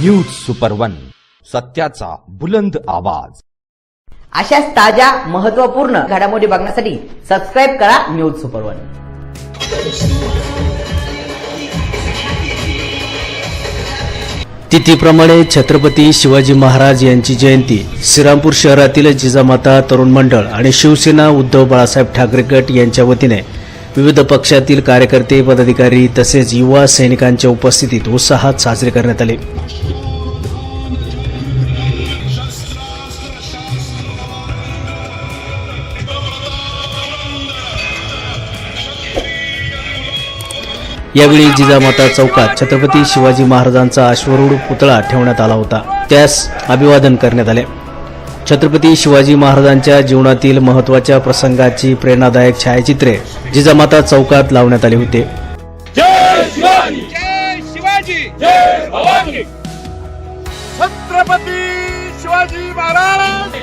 News super one सत्याचा बुलंद आवाज. अशाच ताज्या महत्त्वपूर्ण घडामोडी बघण्यासाठी सबस्क्राईब करा न्यूज सुपर वन तिथीप्रमाणे छत्रपती शिवाजी महाराज यांची जयंती श्रीरामपूर शहरातील जिजामाता तरुण मंडळ आणि शिवसेना उद्धव बाळासाहेब ठाकरे गट यांच्या वतीने विविध पक्षातील कार्यकर्ते पदाधिकारी तसेच युवा सैनिकांच्या उपस्थितीत उत्साहात साजरे करण्यात आले. यावेळी जिजामाता चौकात छत्रपती शिवाजी महाराजांचा अश्वरूढ पुतळा ठेवण्यात आला होता. त्यास अभिवादन करण्यात आले. छत्रपती शिवाजी महाराजांच्या जीवनातील महत्त्वाच्या प्रसंगाची प्रेरणादायक छायाचित्रे जिजामाता चौकात लावण्यात आली होते. जय शिवाजी! जय भवानी! छत्रपती शिवाजी महाराज!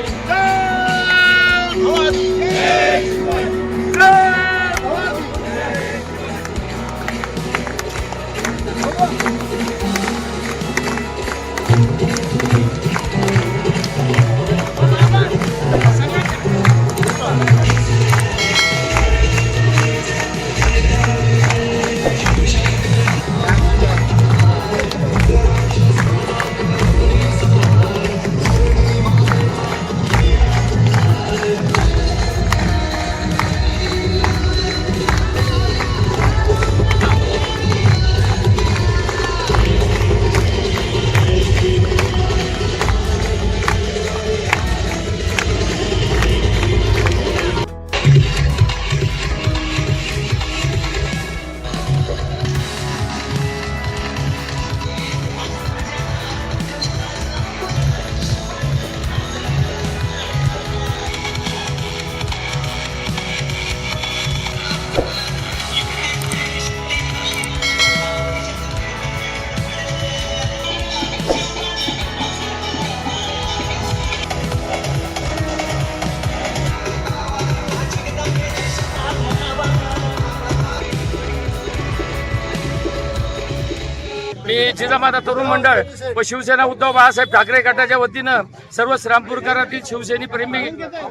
मी जिजामाता तरुण मंडळ व शिवसेना उद्धव बाळासाहेब ठाकरे गटाच्या वतीनं सर्व श्रामपूरकरातील शिवसेनी प्रेमी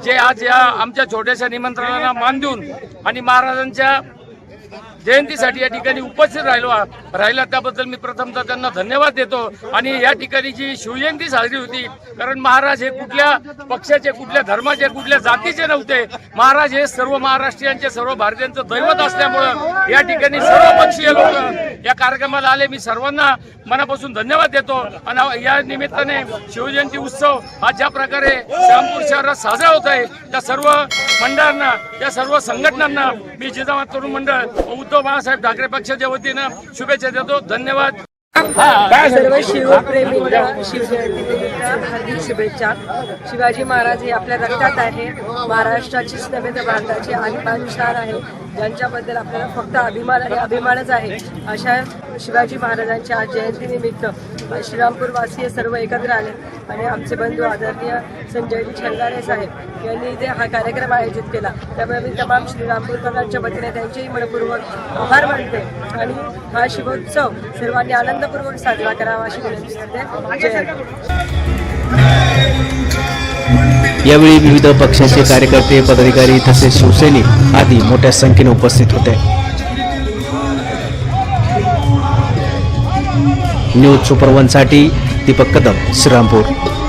जे आज या आमच्या छोट्याशा निमंत्रणाला मान देऊन आणि महाराजांच्या जयंतीसाठी या ठिकाणी उपस्थित राहिलो राहिला. त्याबद्दल मी प्रथमतः त्यांना धन्यवाद देतो. आणि या ठिकाणी जी शिवजयंती साजरी होती कारण महाराज हे कुठल्या पक्षाचे कुठल्या धर्माचे कुठल्या जातीचे नव्हते. महाराज हे सर्व महाराष्ट्रीयांचे सर्व भारतीयांचं दैवत असल्यामुळं या ठिकाणी सर्व पक्षीय लोक या कार्यक्रमाला आले. मी सर्वांना मनापासून धन्यवाद देतो. आणि या निमित्ताने शिवजयंती उत्सव हा ज्या प्रकारे श्यामपूर शहरात साजरा होत आहे त्या सर्व मंडळांना त्या सर्व संघटनांना मी जिजामात तरुण मंडळ व उद्धव बाळासाहेब ठाकरे पक्षाच्या वतीनं शुभेच्छा देतो. धन्यवाद. सर्व शिवप्रेमींना शिवजयंतीनिमित्त हार्दिक शुभेच्छा. शिवाजी महाराज हे आपल्या रक्तात आहे. महाराष्ट्राचीच नव्हे तर भारताची अभिमानशान आहे. ज्यांच्याबद्दल आपल्याला फक्त अभिमान आणि अभिमानच आहे अशा शिवाजी महाराजांच्या आज जयंतीनिमित्त श्रीरामपूरवासी हे सर्व एकत्र आले. आणि आमचे बंधू आदरणीय संजयजी छंगारे साहेब यांनी इथे हा कार्यक्रम आयोजित केला. त्यामुळे मी तमाम श्रीरामपूरकरांच्या वतीने त्यांचेही मनपूर्वक आभार मानते. आणि हा शिवोत्सव सर्वांनी आनंदपूर्वक साजरा करावा अशी विनंती करते. जय यावेळी विविध पक्षाचे कार्यकर्ते पदाधिकारी तसेच शिवसैनिक आदी मोठ्या संख्येने उपस्थित होते. न्यूज सुपर वनसाठी दीपक कदम श्रीरामपूर.